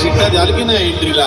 शिट्ट्या द्याल की नाही एंट्रीला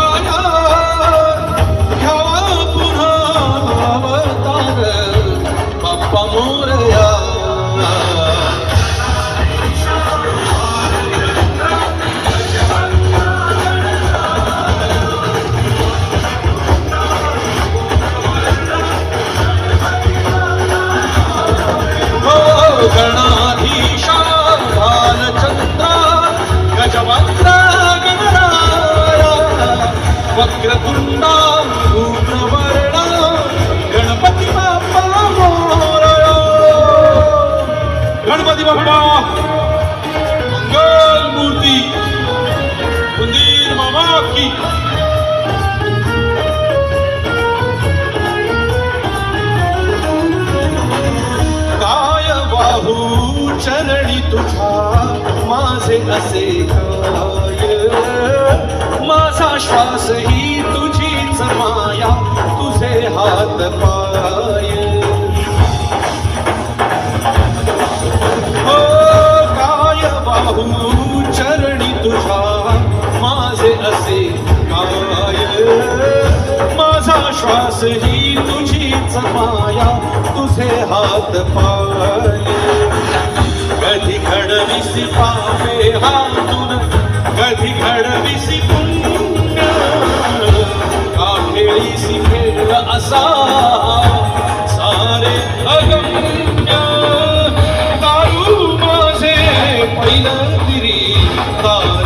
वक्रतुंडा धूम्रवर्णा गणपती बाप्पा गणपती बाप्पा। मंगल मूर्ती। उंदीर मामा की। काय वाहू चरणी तुझा माझे असे श्वास ही तुझीच माया तुझे हात पाय. हो काय बाहू चरणी तुझा माझे असे काय. माझा श्वास ही तुझीच माया तुझे हात पाय. कधी घडविसी पापे हा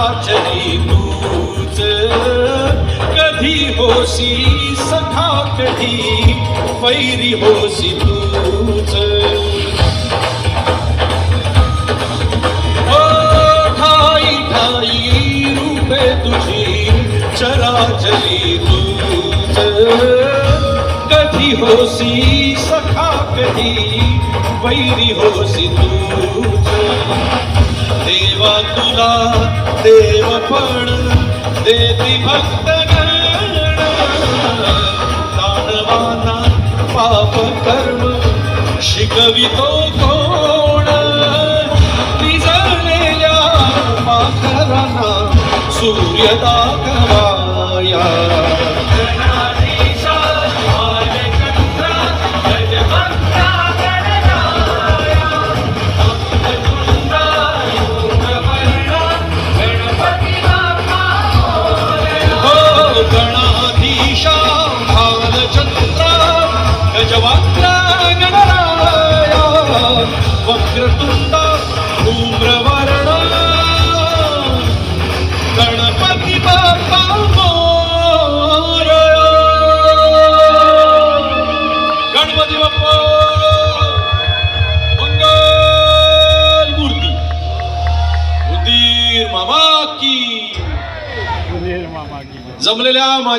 चराचरी तूच कधी होसी सखा कधी वैरी होसी ओ ठाई ठाई रूपे तुझी चराचरी तूच कधी होसी सखा कधी वैरी होसी तूच देवा तुला देव पण देती भक्त दानवाना पाप कर्म शिकवितो कोण? निजलेल्या पाखरांना कमाया जमलेल्या